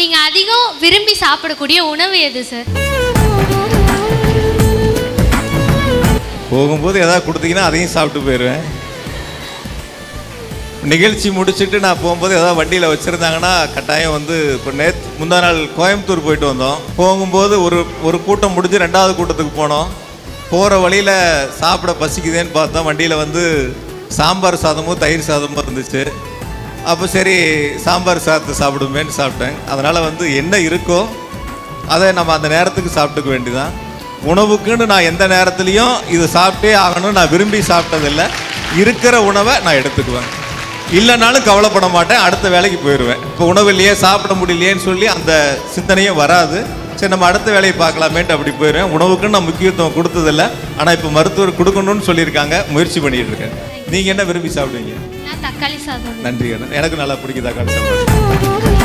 நீங்க அதிகம் விரும்பி சாப்பிடக்கூடிய உணவு எது சார் போகும்போது ஏதாவது கொடுத்தீங்கன்னா அதையும் சாப்பிட்டு போயிடுவேன். நிகழ்ச்சி முடிச்சுட்டு நான் போகும்போது ஏதாவது வண்டியில் வச்சுருந்தாங்கன்னா கட்டாயம் வந்து இப்போ நேற்று முந்தா நாள் கோயம்புத்தூர் போயிட்டு வந்தோம். போகும்போது ஒரு ஒரு கூட்டம் முடிஞ்சு ரெண்டாவது கூட்டத்துக்கு போனோம். போகிற வழியில் சாப்பிட பசிக்குதேன்னு பார்த்தோம். வண்டியில் வந்து சாம்பார் சாதமும் தயிர் சாதமும் இருந்துச்சு. அப்போ சரி சாம்பார் சாதத்தை சாப்பிடுமேன்னு சாப்பிட்டேன். அதனால் வந்து என்ன இருக்கோ அதை நம்ம அந்த நேரத்துக்கு சாப்பிட்டுக்க வேண்டிதான். உணவுக்குன்னு நான் எந்த நேரத்துலையும் இது சாப்பிட்டே ஆகணும்னு நான் விரும்பி சாப்பிட்டதில்லை. இருக்கிற உணவை நான் எடுத்துக்குவேன். இல்லைனாலும் கவலைப்பட மாட்டேன். அடுத்த வேலைக்கு போயிடுவேன். இப்போ உணவு இல்லையே சாப்பிட முடியலையேன்னு சொல்லி அந்த சிந்தனையும் வராது. சரி நம்ம அடுத்த வேலையை பார்க்கலாமேன்ட்டு அப்படி போயிடுவேன் உணவுக்குன்னு நான் முக்கியத்துவம் கொடுத்ததில்ல. ஆனால் இப்போ மருத்துவர் கொடுக்கணும்னு சொல்லியிருக்காங்க. முயற்சி பண்ணிட்டு இருக்கேன் நீங்கள் என்ன விரும்பி சாப்பிடுவீங்க? தக்காளி சாதம். நன்றி அண்ணா. எனக்கு நல்லா பிடிக்குதா கடை சாப்பாடு